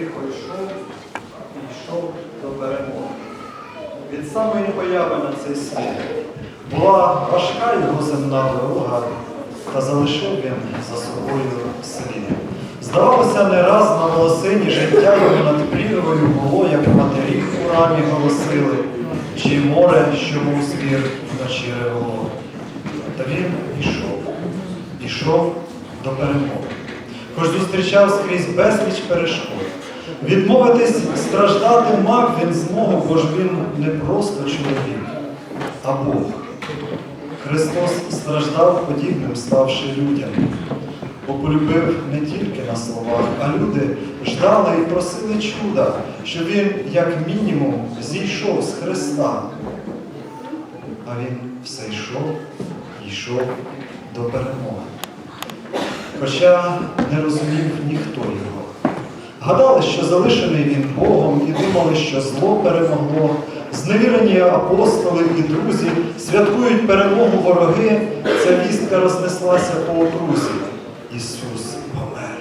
тихо йшов і йшов до перемоги. Від самої появи на цей світ була важка його земна дорога, та залишив він за собою слід. Здавалося, не раз на волосині життя його над прірвою було, як матері у рамі голосили, чи море, що був звір вночі ревело. Та він ішов, ішов до перемоги. Хоч зустрічав скрізь безліч перешкод. Відмовитись страждати мав він змогу, бо ж він не просто чоловік, а Бог. Христос страждав подібним, ставши людям, бо полюбив не тільки на словах, а люди ждали і просили чуда, що він, як мінімум, зійшов з Христа. А він все йшов і йшов до перемоги. Хоча не розумів ніхто його. Гадали, що залишений він Богом, і думали, що зло перемогло. Зневірені апостоли і друзі святкують перемогу вороги. Ця вістка рознеслася по окрузі. Ісус помер,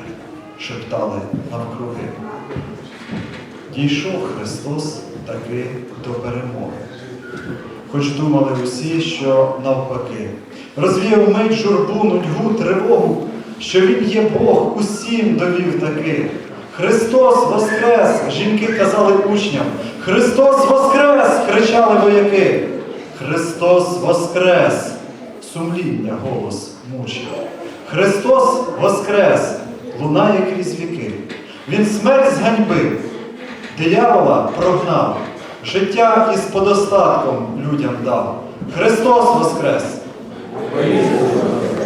шептали навкруги. Дійшов Христос таки до перемоги. Хоч думали усі, що навпаки. Розвіяв мить журбу, нудьгу, тривогу, що Він є Бог, усім довів таки. Христос Воскрес! Жінки казали учням. Христос Воскрес! кричали вояки. Христос Воскрес! Сумління голос мучив. Христос Воскрес! Лунає крізь віки. Він смерть зганьбив, диявола прогнав, життя із подостатком людям дав. Христос Воскрес!